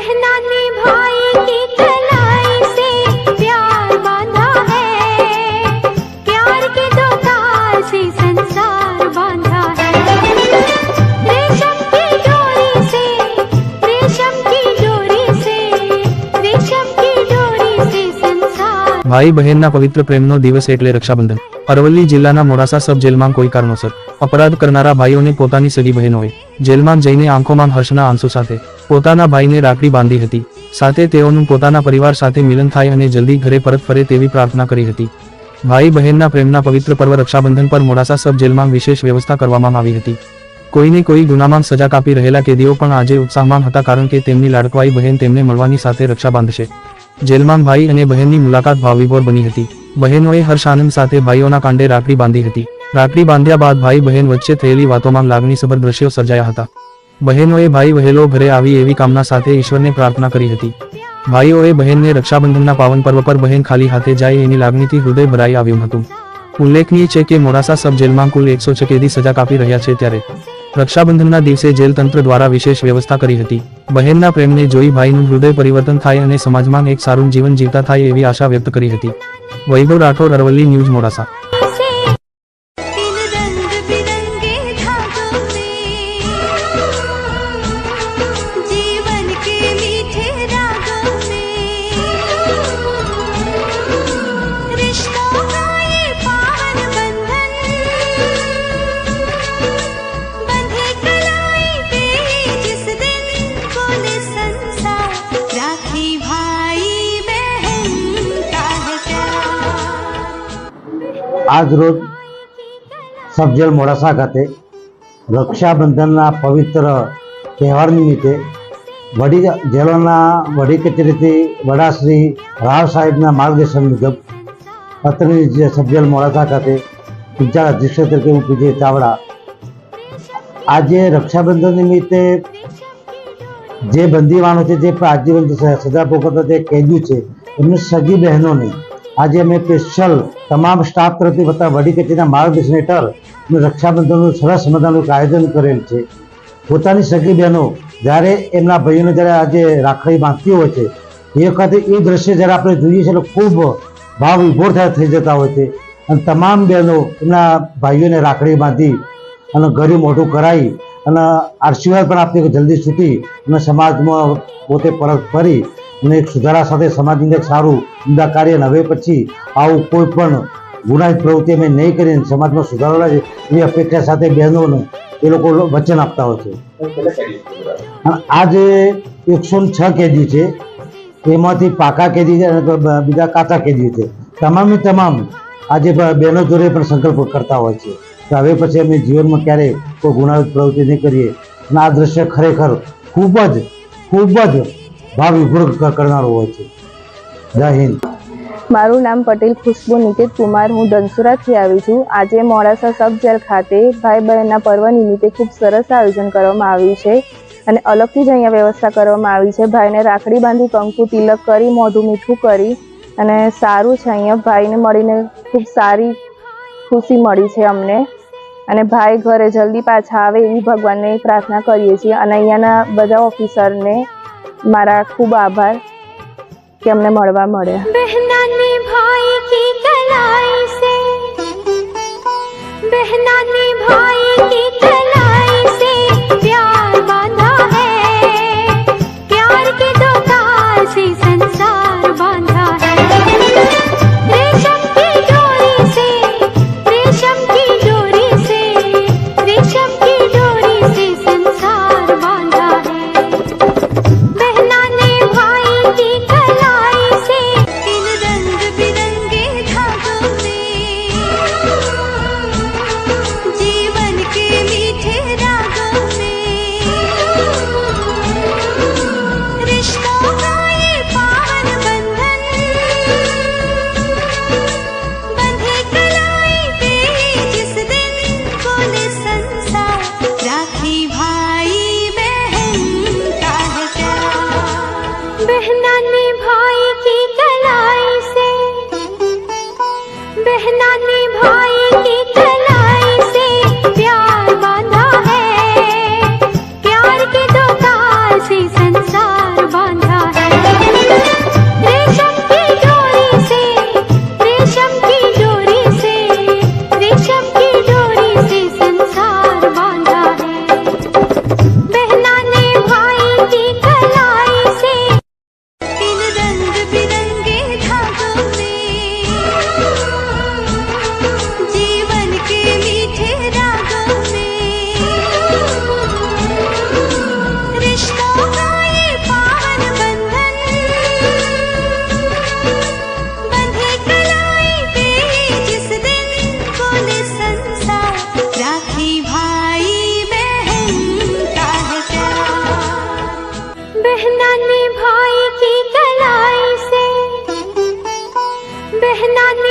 बहना ने भाई की कलाई से प्यार बांधा है प्यार के दो तार से संसार बांधा है रेशम की डोरी से रेशम की डोरी से रेशम की डोरी से संसार ભાઈ બહેનના પવિત્ર પ્રેમનો દિવસ એટલે રક્ષાબંધન અરવલ્લી જિલ્લાના મોડાસા સબ જેલમાં કોઈ કારણોસર અપરાધ કરનારા ભાઈઓને પોતાની સગી બહેનોએ જેલમાં જઈને આંખોમાં હર્ષના આંસુ સાથે પોતાના ભાઈને રાખડી બાંધી હતી. સાથે તેઓનું પોતાના પરિવાર સાથે મિલન થાય અને જલ્દી ઘરે પરત ફરે તેવી પ્રાર્થના કરી હતી. ભાઈ બહેનના પ્રેમના પવિત્ર પર્વ રક્ષાબંધન પર મોડાસા સબ જેલમાં વિશેષ વ્યવસ્થા કરવામાં આવી હતી. કોઈને કોઈ ગુનામાં સજા કાપી રહેલા કેદીઓ પણ આજે ઉત્સાહમાન હતા કારણ કે તેમની લાડકવાઈ બહેન તેમને મળવાની સાથે રક્ષા બાંધશે. જેલમાં ભાઈ અને બહેનની મુલાકાત ભાવવિભોર બની હતી. બહેનોએ હર્ષ આનંદ સાથે ભાઈઓના કાંડે રાખડી બાંધી હતી. રાખડી બાંધ્યા બાદ ભાઈ બહેન વચ્ચે થયેલી વાતોમાં લાગણીસભર દ્રશ્યો સર્જાયા હતા. બહેનોએ ભાઈ વહેલો ઘરે આવી એવી કામના સાથે ઈશ્વરને પ્રાર્થના કરી હતી. ભાઈઓએ બહેનને રક્ષાબંધનના પાવન પર્વ પર બહેન ખાલી હાથે જાય એની લાગણીથી હૃદય ભરાઈ આવ્યું હતું. ઉલ્લેખનીય છે કે મોડાસા સબ જેલમાં કુલ એકસો છ કેદી સજા કાપી રહ્યા છે ત્યારે રક્ષાબંધનના દિવસે જેલ તંત્ર દ્વારા વિશેષ વ્યવસ્થા કરી હતી. બહેનના પ્રેમને જોઈ ભાઈનું હૃદય પરિવર્તન થાય અને સમાજમાં એક સારું જીવન જીવતા થાય એવી આશા વ્યક્ત કરી હતી. વૈભવ રાઠોડ, અરવલ્લી ન્યૂઝ મોડાસા. આજ રોજ સબજેલ મોડાસા ખાતે રક્ષાબંધનના પવિત્ર તહેવાર નિમિત્તે વડી જેલોના વડી કચેરીથી વડાશ્રી રાવ સાહેબના માર્ગદર્શન મુજબ અત્રેની જે સબજેલ મોડાસા ખાતે વિચાર અધ્યક્ષ તરીકે હું પીજે ચાવડા. આજે રક્ષાબંધન નિમિત્તે જે બંદીવાનો છે, જે આજીવન સજા ભોગવતા જે કેદીઓ છે, એમની સગી બહેનોને આજે અમે સ્પેશિયલ તમામ સ્ટાફ તરફથી બધા વડી કચેરીના માર્ગદર્શન હેઠળ રક્ષાબંધનનું સરસ મજાનું આયોજન કરેલ છે. પોતાની સગી બહેનો જ્યારે એમના ભાઈઓને જ્યારે આજે રાખડી બાંધતી હોય છે, એ વખતે એ દ્રશ્ય જ્યારે આપણે જોઈએ છીએ ખૂબ ભાવ વિભોર થાય થઈ જતા હોય છે. અને તમામ બહેનો એમના ભાઈઓને રાખડી બાંધી અને ઘરે મોઢું કરાવી અને આશીર્વાદ પણ આપતી જલ્દી છૂટી અને સમાજમાં પોતે પરત ફરી અને એક સુધારા સાથે સમાજની એક સારું ઉમદા કાર્ય અને હવે પછી આવું કોઈ પણ ગુનાહિત પ્રવૃત્તિ અમે નહીં કરીને સમાજમાં સુધારો લાવે એવી અપેક્ષા સાથે બહેનોને એ લોકો વચન આપતા હોય છે. આ જે એકસો છ કેદી છે. એમાંથી પાકા કેદી છે અને બીજા કાચા કેદી છે. તમામે તમામ આજે બહેનો જોડે પણ સંકલ્પ કરતા હોય છે. કે હવે પછી અમે જીવનમાં ક્યારેય કોઈ ગુનાહિત પ્રવૃત્તિ નહીં કરીએ. અને આ દ્રશ્ય ખરેખર ખૂબ જ ખૂબ જ ભાવ વિભોર કરનારો હોય છે. જય હિન્દ. મારું નામ પટેલ ખુશ્બુ નિકેત કુમાર. હું ધનસુરાથી આવી છું. આજે મોડાસા સબ જેલ ખાતે ભાઈ બહેનના પર્વ નિમિત્તે ખૂબ સરસ આયોજન કરવામાં આવ્યું છે અને અલગથી જ અહીંયા વ્યવસ્થા કરવામાં આવી છે. ભાઈને રાખડી બાંધી કંકુ તિલક કરી, મોઢું મીઠું કરી અને સારું છે અહીંયા. ભાઈને મળીને ખૂબ સારી ખુશી મળી છે અમને. અને ભાઈ ઘરે જલ્દી પાછા આવે એવી ભગવાનને પ્રાર્થના કરીએ છીએ. અને અહીંયાના બધા ઓફિસરને મારા ખૂબ આભાર કે અમને મળવા મળ્યા. બહેના बहना ने भाई की कलाई से बहना ने